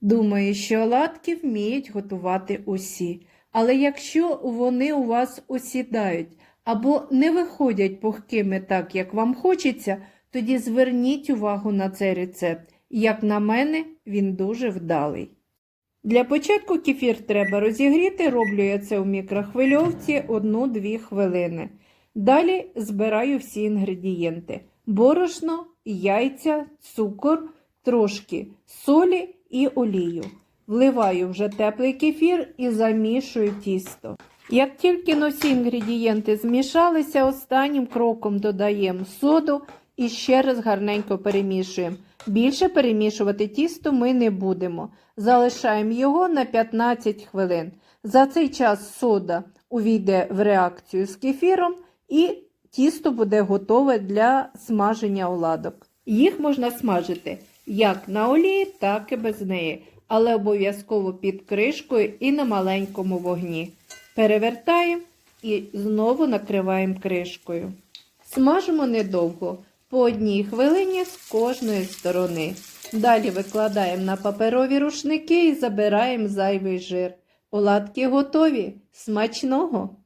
Думаю, що оладки вміють готувати усі. Але якщо вони у вас осідають або не виходять пухкими так, як вам хочеться, тоді зверніть увагу на цей рецепт. Як на мене, він дуже вдалий. Для початку кефір треба розігріти, роблю я це у мікрохвильовці 1-2 хвилини. Далі збираю всі інгредієнти: борошно, яйця, цукор, трошки солі і олію. Вливаю вже теплий кефір і замішую тісто. Як тільки но всі інгредієнти змішалися, останнім кроком додаємо соду і ще раз гарненько перемішуємо. Більше перемішувати тісто ми не будемо. Залишаємо його на 15 хвилин. За цей час сода увійде в реакцію з кефіром і тісто буде готове для смаження оладок. Їх можна смажити як на олії, так і без неї, але обов'язково під кришкою і на маленькому вогні. Перевертаємо і знову накриваємо кришкою. Смажимо недовго, по одній хвилині з кожної сторони. Далі викладаємо на паперові рушники і забираємо зайвий жир. Оладки готові. Смачного!